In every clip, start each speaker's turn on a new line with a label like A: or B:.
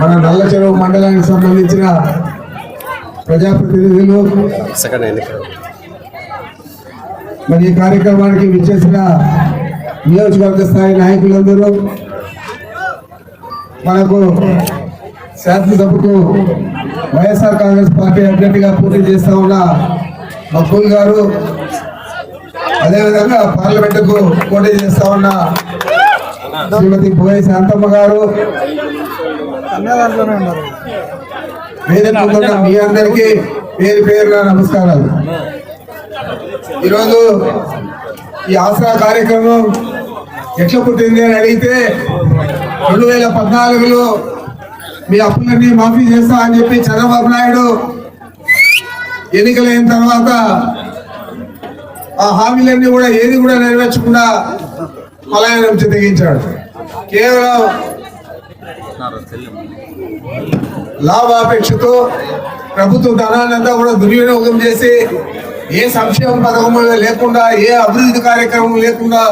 A: మన నల్ల చెరువు మండలానికి సంబంధించిన ప్రజాప్రతినిధులు. మరి ఈ కార్యక్రమానికి విచ్చేసిన నియోజకవర్గ స్థాయి నాయకులందరూ మనకు శాసనసభకు వైఎస్ఆర్ కాంగ్రెస్ పార్టీ అభ్యర్థిగా పోటీ చేస్తా ఉన్న మక్కుల్ గారు అదేవిధంగా పార్లమెంటుకు పోటీ చేస్తా ఉన్న శ్రీమతి పోయి శాంతమ్మ గారు. మీ అందరికీ పేరు పేరున నమస్కారాలు. ఈరోజు ఈ ఆసరా కార్యక్రమం ఎట్లా పుట్టింది అని అడిగితే రెండు వేల పద్నాలుగులో మీ అప్పులన్నీ మాఫీ చేస్తా అని చెప్పి చంద్రబాబు నాయుడు ఎన్నికలైన తర్వాత ఆ హామీలన్నీ కూడా ఏది కూడా నెరవేర్చకుండా పలాయనం తెగించాడు. కేవలం లాభాపేక్షతో ప్రభుత్వ ధనాన్ని అంతా కూడా దుర్వినియోగం చేసి ఏ సంక్షేమ పథకం లేకుండా ఏ అభివృద్ధి కార్యక్రమం లేకుండా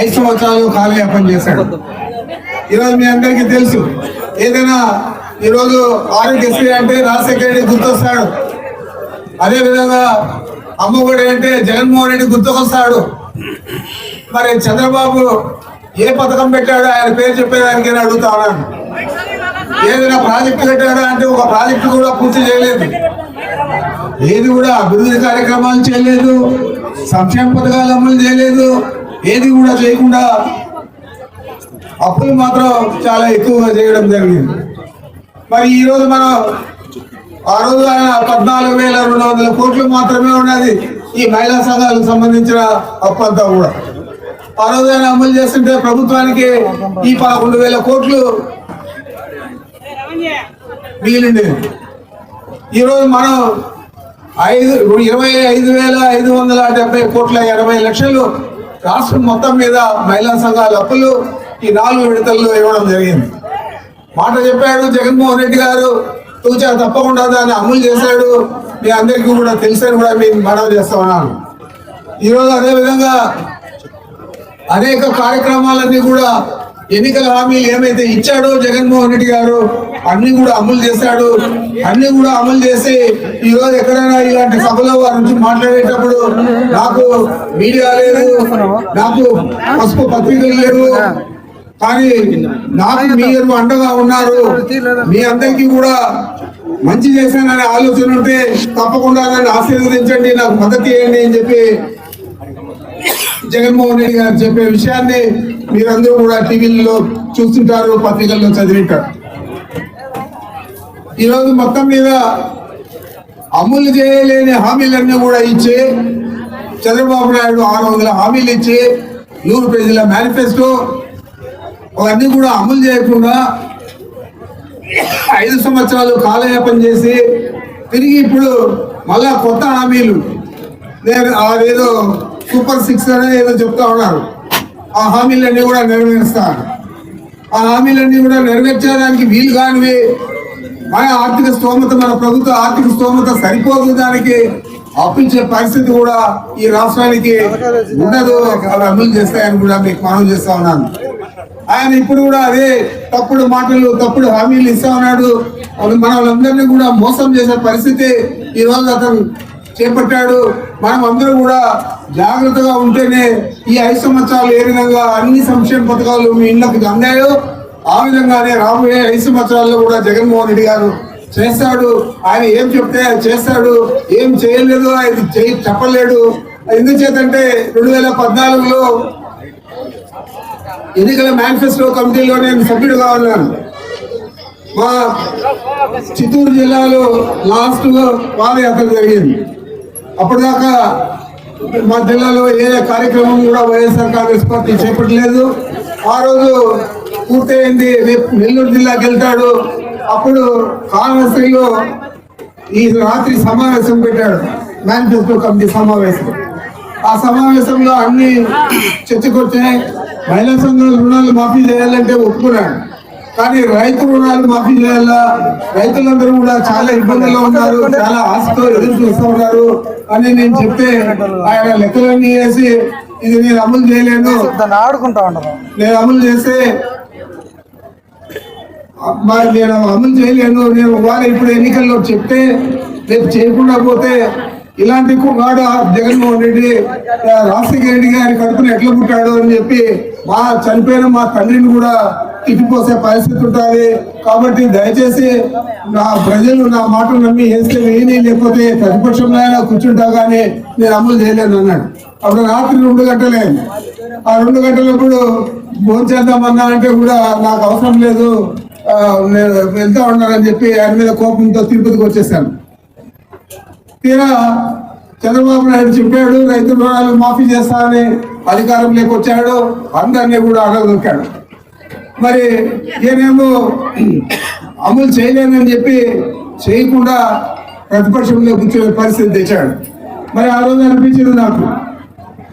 A: ఐదు సంవత్సరాలు కాలయాపన చేశాడు. ఈరోజు మీ అందరికీ తెలుసు ఏదైనా ఈరోజు ఆరోగ్యశ్రీ అంటే రాజశేఖర రెడ్డి గుర్తొస్తాడు. అదేవిధంగా అమ్మఒడి అంటే జగన్మోహన్ రెడ్డి గుర్తుకొస్తాడు. మరి చంద్రబాబు ఏ పథకం పెట్టాడో ఆయన పేరు చెప్పేదానికి నేను అడుగుతా ఉన్నాను. ఏదైనా ప్రాజెక్టు పెట్టాడా అంటే ఒక ప్రాజెక్టు కూడా పూర్తి చేయలేదు. ఏది కూడా అభివృద్ధి కార్యక్రమాలు చేయలేదు సంక్షేమ పథకాలు అమలు చేయలేదు ఏది కూడా చేయకుండా అప్పులు మాత్రం చాలా ఎక్కువగా చేయడం జరిగింది. మరి ఈరోజు మనం ఆ రోజు ఆయన పద్నాలుగు వేల రెండు వందల కోట్లు మాత్రమే ఉన్నది ఈ మహిళా సంఘాలకు సంబంధించిన అప్పు అంతా కూడా. ఆ అమలు చేస్తుంటే ప్రభుత్వానికి ఈ పదకొండు వేల కోట్లు మిగిలిండేది ఈరోజు మనం ఐదు ఇరవై ఐదు వేల ఐదు వందల డెబ్బై కోట్ల ఎనభై లక్షలు రాష్ట్రం మొత్తం మీద మహిళా సంఘాల అప్పులు ఈ నాలుగు విడతల్లో ఇవ్వడం జరిగింది. మాట చెప్పాడు జగన్మోహన్ రెడ్డి గారు తూచా తప్పకుండా దాన్ని అమలు చేశాడు మీ అందరికీ కూడా తెలుసని కూడా మేము మనవి చేస్తా ఉన్నాను ఈరోజు అదేవిధంగా అనేక కార్యక్రమాలన్నీ కూడా ఎన్నికల హామీలు ఏమైతే ఇచ్చాడో జగన్మోహన్ రెడ్డి గారు అన్ని కూడా అమలు చేశాడు. అన్ని కూడా అమలు చేసి ఈ రోజు ఎక్కడైనా ఇలాంటి సభలో వారి నుంచి మాట్లాడేటప్పుడు నాకు మీడియా లేదు నాకు పసుపు పత్రికలు లేవు. కానీ నాకు మీరు అండగా ఉన్నారు. మీ అందరికీ కూడా మంచి చేశాననే ఆలోచన ఉంటే తప్పకుండా నన్ను ఆశీర్వదించండి నాకు మద్దతు ఇవ్వండి అని చెప్పి జగన్మోహన్ రెడ్డి గారు చెప్పే విషయాన్ని మీరందరూ కూడా టీవీల్లో చూస్తుంటారు పత్రికల్లో చదివింటారు. ఈరోజు మొత్తం మీద అమలు చేయలేని హామీలన్నీ కూడా ఇచ్చి చంద్రబాబు నాయుడు ఆరు వందల హామీలు ఇచ్చి నూరు పేజీల మేనిఫెస్టో అవన్నీ కూడా అమలు చేయకుండా ఐదు సంవత్సరాలు కాలయాపన చేసి తిరిగి ఇప్పుడు మళ్ళా కొత్త హామీలు. నేను అదేదో సూపర్ సిక్స్ అనేది ఏదో చెప్తా ఉన్నారు. ఆ హామీలన్నీ కూడా నెరవేరుస్తారు ఆ హామీలన్నీ కూడా నెరవేర్చడానికి వీలు కానివి. మన ఆర్థిక స్తోమత మన ప్రభుత్వ ఆర్థిక స్తోమత సరిపోదు దానికి. అప్పించే పరిస్థితి కూడా ఈ రాష్ట్రానికి ఉండదు. అవి అమలు చేస్తాయని కూడా మీకు మనవి చేస్తా ఉన్నాను. ఆయన ఇప్పుడు కూడా అదే తప్పుడు మాటలు తప్పుడు హామీలు ఇస్తా ఉన్నాడు. అవి మన కూడా మోసం చేసే పరిస్థితి ఈ అతను చేపట్టాడు. మనం అందరూ కూడా జాగ్రత్తగా ఉంటేనే ఈ ఐదు సంవత్సరాలు ఏ విధంగా అన్ని సంక్షేమ పథకాలు మీ ఇళ్ళకి అందాయో ఆ విధంగానే రాబోయే ఐదు సంవత్సరాల్లో కూడా జగన్మోహన్ రెడ్డి గారు చేస్తాడు. ఆయన ఏం చెప్తే అది చేస్తాడు. ఏం చేయలేదు ఆయన చేయి చెప్పలేడు ఎందుచేతంటే రెండు వేల పద్నాలుగులో ఎన్నికల మేనిఫెస్టో కమిటీలో నేను సభ్యుడుగా ఉన్నాను. మా చిత్తూరు జిల్లాలో లాస్ట్ పాదయాత్ర జరిగింది. అప్పటిదాకా మా జిల్లాలో ఏ కార్యక్రమం కూడా వైఎస్ఆర్ కాంగ్రెస్ పార్టీ చేపట్టలేదు. ఆ రోజు పూర్తయింది. రేపు నెల్లూరు జిల్లాకి వెళ్తాడు అప్పుడు కాంగ్రెస్లో ఈ రాత్రి సమావేశం పెట్టాడు. మేనిఫెస్టో కమిటీ సమావేశం. ఆ సమావేశంలో అన్ని చర్చకొచ్చాయి మహిళా సంఘాల రుణాలు మాఫీ చేయాలంటే ఒప్పుకున్నాడు. కానీ రైతు రుణాలు మాఫీ చేయాలా? రైతులందరూ కూడా చాలా ఇబ్బందుల్లో ఉన్నారు చాలా ఆశతో ఎదురు చూస్తూ ఉన్నారు. అని నేను చెప్తే ఆయన లెక్కలన్నీ వేసి ఇది నేను అమలు చేయలేను.
B: ఆడుకుంటా ఉండదు
A: నేను అమలు చేస్తే మరి నేను అమలు చేయలేను. నేను వాళ్ళ ఇప్పుడు ఎన్నికల్లో చెప్తే రేపు చేయకుండా పోతే ఇలాంటి వాడు జగన్మోహన్ రెడ్డి రాజశేఖర రెడ్డి గారి కడుపున ఎట్లా పుట్టాడు అని చెప్పి మా చనిపోయిన మా తండ్రిని కూడా తిట్టిపోసే పరిస్థితి ఉంటుంది. కాబట్టి దయచేసి నా ప్రజలు నా మాట నమ్మి వేస్తే వేయని లేకపోతే ప్రతిపక్షంలో అయినా కూర్చుంటా కానీ నేను అమలు చేయలేను అన్నాడు. అప్పుడు రాత్రి రెండు గంటలే. ఆ రెండు గంటలప్పుడు భోంచేద్దామన్నా అంటే కూడా నాకు అవసరం లేదు. నేను వెళ్తా ఉన్నానని చెప్పి ఆయన మీద కోపంతో తిరుపతికి వచ్చేసాను. తీరా చంద్రబాబు నాయుడు చెప్పాడు రైతు రుణాలు మాఫీ చేస్తానని అధికారంలోకి వచ్చాడు అందరినీ కూడా అడగదొక్కాడు మరి ఏమేమో అమలు చేయలేనని చెప్పి చేయకుండా ప్రతిపక్షంలో కూర్చునే పరిస్థితి తెచ్చాడు. మరి ఆ రోజు అనిపించింది నాకు.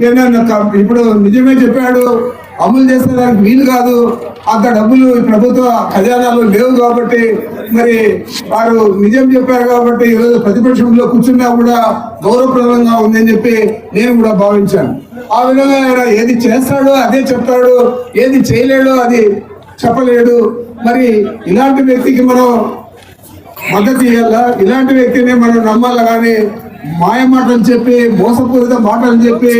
A: ఏమైనా ఇప్పుడు నిజమే చెప్పాడు అమలు చేసేదానికి వీలు కాదు అంత డబ్బులు ప్రభుత్వ ఖజానాలు లేవు కాబట్టి మరి వారు నిజం చెప్పారు కాబట్టి ఈరోజు ప్రతిపక్షంలో కూర్చున్నా కూడా గౌరవప్రదంగా ఉందని చెప్పి నేను కూడా భావించాను. ఆ విధంగా ఏది చేస్తాడో అదే చెప్తాడు ఏది చేయలేడో అది చెప్పలేడు. మరి ఇలాంటి వ్యక్తికి మనం మద్దతు ఇవ్వాలా ఇలాంటి వ్యక్తిని మనం నమ్మాలా? కానీ మాయ మాటలు చెప్పి మోసపూరిత మాటలు చెప్పి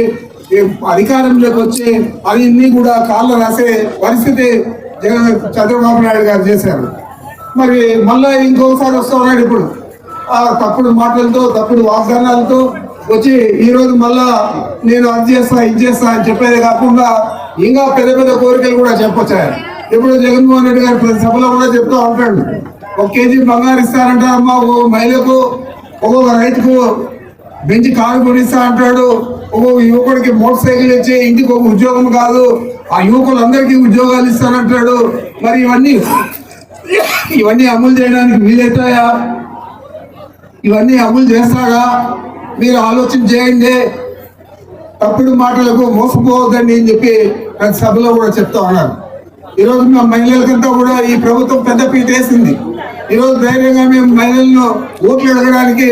A: అధికారంలోకి వచ్చి అన్ని కూడా కాళ్ళు రాసే పరిస్థితి జగన్ చంద్రబాబు నాయుడు గారు చేశారు. మరి మళ్ళా ఇంకోసారి వస్తూ ఉన్నాడు ఇప్పుడు. ఆ తప్పుడు మాటలతో తప్పుడు వాగ్దానాలతో వచ్చి ఈరోజు మళ్ళా నేను అది చేస్తా ఇది చేస్తా అని చెప్పేది కాకుండా ఇంకా పెద్ద పెద్ద కోరికలు కూడా చెప్పొచ్చాయి ఇప్పుడు జగన్మోహన్ రెడ్డి గారు ప్రతి సభలో కూడా చెప్తూ ఉంటాడు. ఒక కేజీ బంగారు ఇస్తారంట అమ్మ ఓ మహిళకు ఒక్కొక్క రైతుకు బెంచ్ కారు కొనిస్తా అంటాడు. ఒక్కొక్క యువకుడికి మోటార్ సైకిల్ ఇచ్చి ఇంటికి ఒక ఉద్యోగం కాదు. ఆ యువకులందరికీ ఉద్యోగాలు ఇస్తానంటాడు మరి ఇవన్నీ ఇవన్నీ అమలు చేయడానికి వీలవుతాయా ఇవన్నీ అమలు చేస్తాడా మీరు ఆలోచన చేయండి. తప్పుడు మాటలకు మోసపోవద్దండి అని చెప్పి ప్రతి సభలో కూడా చెప్తా ఉన్నాను. ఈరోజు మా మహిళలకంతా కూడా ఈ ప్రభుత్వం పెద్ద పీట వేసింది. ఈరోజు ధైర్యంగా మేము మహిళలను ఓట్లు అడగడానికి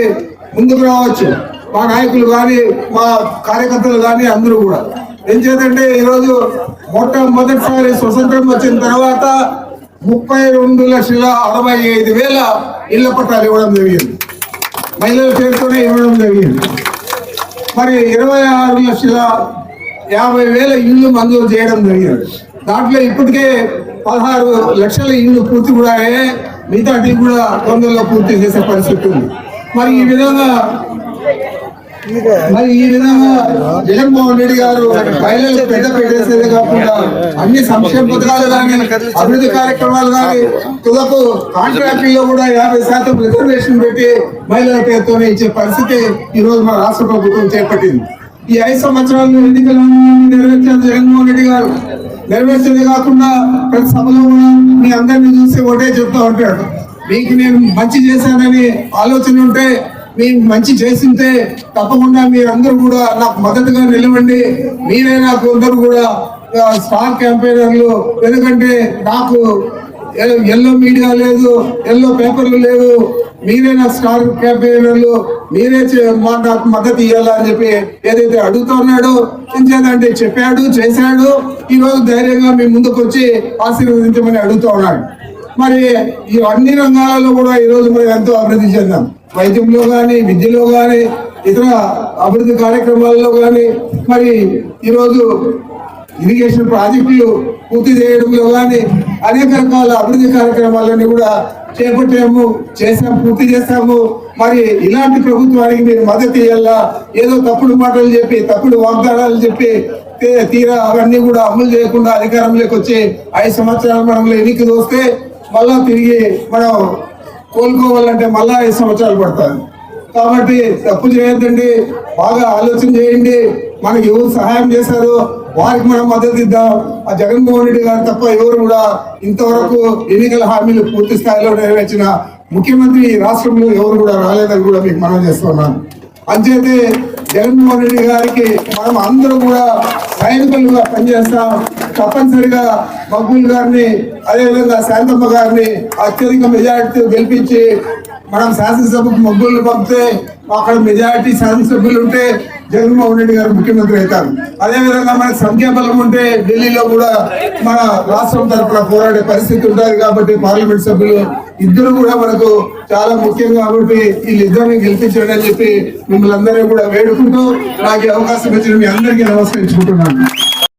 A: ముందుకు రావచ్చు. మా నాయకులు కానీ మా కార్యకర్తలు కానీ అందరూ కూడా. ఏం చేద్దంటే ఈరోజు మొట్టమొదటిసారి స్వతంత్రం వచ్చిన తర్వాత ముప్పై రెండు లక్షల అరవై ఐదు వేల ఇళ్ళ పట్టాలు ఇవ్వడం జరిగింది. మహిళల పేరుతోనే ఇవ్వడం జరిగింది. మరి ఇరవై ఆరు లక్షల యాభై వేల ఇళ్ళు మంజూరు చేయడం జరిగింది. దాంట్లో ఇప్పటికే పదహారు లక్షల ఇళ్ళు పూర్తి కూడా అయ్యాయి. మిగతాటి కూడా తొందరలో పూర్తి చేసే పరిస్థితి ఉంది. మరి ఈ విధంగా మరి ఈ విధంగా జగన్మోహన్ రెడ్డి గారు మహిళలకు పెద్ద పెట్టేసేదే కాకుండా అన్ని సంక్షేమ పథకాలు కానీ అభివృద్ధి కార్యక్రమాలు కానీ తుదకు కాంట్రాక్టుల్లో కూడా యాభై శాతం రిజర్వేషన్ పెట్టి మహిళల పేరుతోనే ఇచ్చే పరిస్థితి ఈ రోజు మన రాష్ట్ర ప్రభుత్వం చేపట్టింది. ఈ ఐదు సంవత్సరాలు ఎన్నికలు నెరవేర్చారు జగన్మోహన్ రెడ్డి గారు. నెరవేర్చేది కాకుండా ప్రతి సభలో కూడా మీ అందరిని చూసి ఒకటే చెప్తా ఉంటాడు. మీకు నేను మంచి చేశానని ఆలోచన ఉంటే మీరు మంచి చేసింటే తప్పకుండా మీరందరూ కూడా నాకు మద్దతుగా నిలవండి. మీరే నాకు అందరూ కూడా స్టార్ క్యాంపెయినర్లు ఎందుకంటే నాకు ఎ- ఎల్లో మీడియా లేదు ఎల్లో పేపర్లు లేవు. మీరే నా స్టార్ క్యాంపెయినర్లు మీరే చే- నాకు మద్దతు ఇవ్వాలని చెప్పి ఏదైతే అడుగుతున్నాడో అంటే చెప్పాడు చేశాడు ఈరోజు ధైర్యంగా మీ ముందుకు వచ్చి ఆశీర్వదించమని అడుగుతూ ఉన్నాడు. మరి ఈ అన్ని రంగాలలో కూడా ఈరోజు మనం ఎంతో అభివృద్ధి చెందాం. వైద్యంలో కానీ విద్యలో కానీ ఇతర అభివృద్ధి కార్యక్రమాల్లో కానీ మరి ఈరోజు ఇరిగేషన్ ప్రాజెక్టులు పూర్తి చేయడంలో కానీ అనేక రకాల అభివృద్ధి కార్యక్రమాలన్నీ కూడా చేపట్టాము చేసాము పూర్తి చేస్తాము మరి ఇలాంటి ప్రభుత్వానికి మీరు మద్దతు ఇవ్వాలా ఏదో తప్పుడు మాటలు చెప్పి తప్పుడు వాగ్దానాలు చెప్పి తీరా అవన్నీ కూడా అమలు చేయకుండా అధికారంలోకి వచ్చి ఐదు సంవత్సరాలు మనం ఎన్నికలు వస్తే మళ్ళా తిరిగి మనం కోలుకోవాలంటే మళ్ళా ఐదు సంవత్సరాలు పడుతుంది కాబట్టి తప్పు చేయొద్దండి బాగా ఆలోచన చేయండి. మనకి ఎవరు సహాయం చేశారు వారికి మనం మద్దతు ఇద్దాం. ఆ జగన్మోహన్ రెడ్డి గారు తప్ప ఎవరు కూడా ఇంతవరకు ఎన్నికల హామీలు పూర్తి స్థాయిలో నెరవేర్చిన ముఖ్యమంత్రి రాష్ట్రంలో ఎవరు కూడా రాలేదని కూడా మీకు మనం చేస్తున్నాను అంచేతే జగన్మోహన్ రెడ్డి గారికి మనం అందరూ కూడా సైనికులుగా పనిచేస్తాం. తప్పనిసరిగా మగ్గుల్ గారిని అదేవిధంగా శాంతమ్మ గారిని అత్యధిక మెజారిటీతో గెలిపించి మనం శాసనసభకు మగ్గులు పంపితే అక్కడ మెజారిటీ శాసనసభ్యులు ఉంటే జగన్మోహన్ రెడ్డి గారు ముఖ్యమంత్రి అవుతారు. అదే విధంగా మనకు సంఖ్యాబలం ఉంటే ఢిల్లీలో కూడా మన రాష్ట్రం తరఫున పోరాడే పరిస్థితి ఉంటుంది కాబట్టి పార్లమెంట్ సభ్యులు ఇద్దరు కూడా మనకు చాలా ముఖ్యం కాబట్టి వీళ్ళిద్దరిని గెలిపించండి అని చెప్పి మిమ్మల్ని అందరినీ కూడా వేడుకుంటూ నాకు అవకాశం ఇచ్చిన మీ అందరికీ నమస్కరించుకుంటున్నాను.